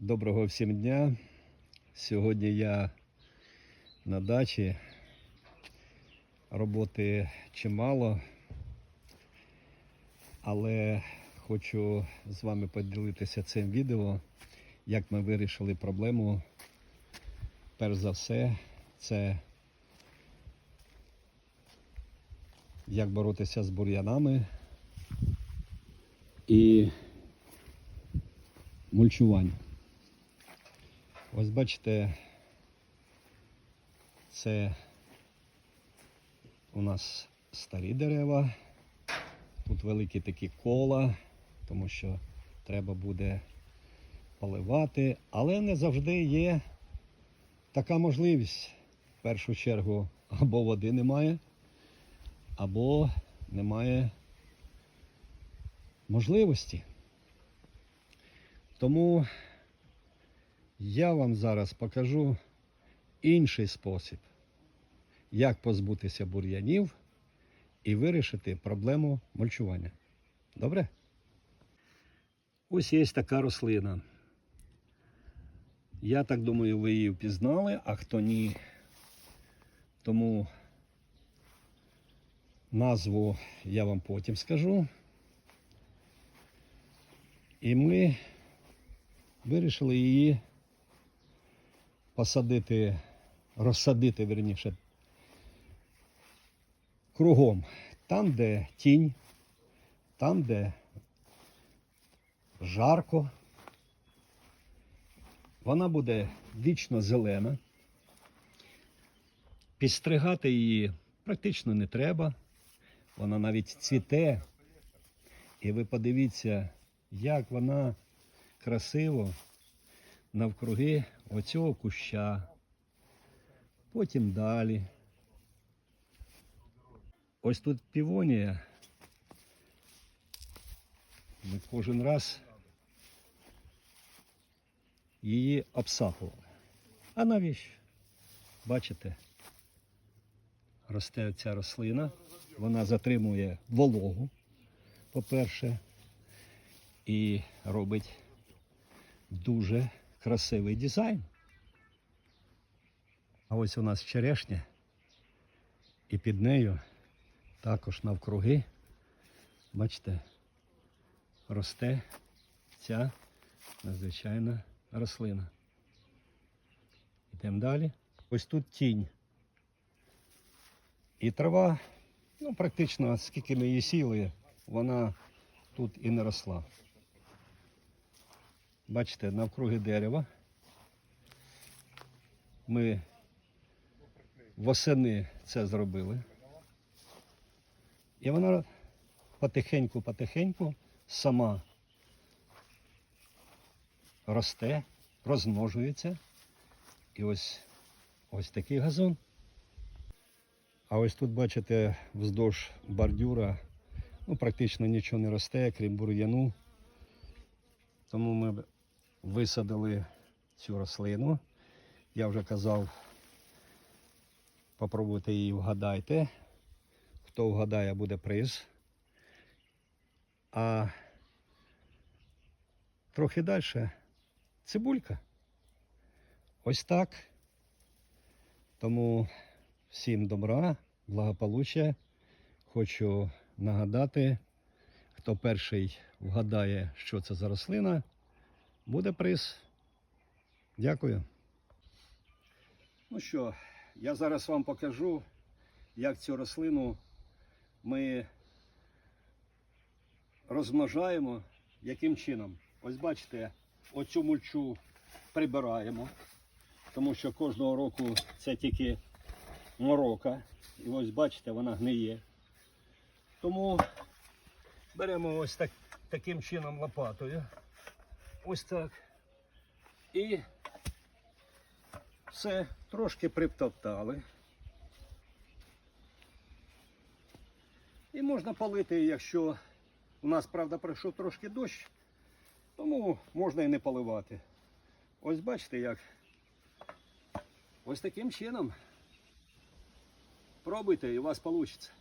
Доброго всім дня. Сьогодні я на дачі. Роботи чимало, але хочу з вами поділитися цим відео, як ми вирішили проблему. Перш за все, це як боротися з бур'янами і мульчування. Ось бачите, це у нас старі дерева. Тут великі такі кола, тому що треба буде поливати, але не завжди є така можливість. В першу чергу або води немає, або немає можливості. Тому я вам зараз покажу інший спосіб, як позбутися бур'янів і вирішити проблему мульчування. Добре? Ось є така рослина. Я так думаю, ви її впізнали, а хто ні, тому назву я вам потім скажу. І ми вирішили її посадити, розсадити, верніше, кругом. Там, де тінь, там, де жарко. Вона буде вічно зелена. Підстригати її практично не треба. Вона навіть цвіте. І ви подивіться, як вона красиво навкруги оцього куща. Потім далі. Ось тут півонія. Ми кожен раз її обсапували. А навіщо? Бачите, росте ця рослина, вона затримує вологу, по-перше, і робить дуже красивий дизайн. А ось у нас черешня, і під нею також навкруги, бачите, росте ця надзвичайна рослина. Йдемо далі. Ось тут тінь. І трава, ну практично скільки ми її сіли, вона тут і не росла. Бачите, навкруги дерева. Ми восени це зробили. І вона потихеньку-потихеньку сама росте, розмножується. І ось ось такий газон. А ось тут, бачите, вздовж бордюра ну, практично нічого не росте, крім бур'яну. Тому ми висадили цю рослину. Я вже казав, попробуйте її вгадайте. Хто вгадає, буде приз. А трохи далі цибулька. Ось так. Тому всім добра, благополуччя. Хочу нагадати, хто перший вгадає, що це за рослина, буде приз. Дякую. Ну що, я зараз вам покажу, як цю рослину ми розмножаємо, яким чином. Ось бачите, оцю мульчу прибираємо, тому що кожного року це тільки морока. І ось бачите, вона гниє. Тому беремо ось так, таким чином лопатою. Ось так. І все трошки приптоптали. І можна полити, якщо у нас, правда, пройшов трошки дощ, тому можна і не поливати. Ось бачите як. Ось таким чином. Пробуйте і у вас вийде.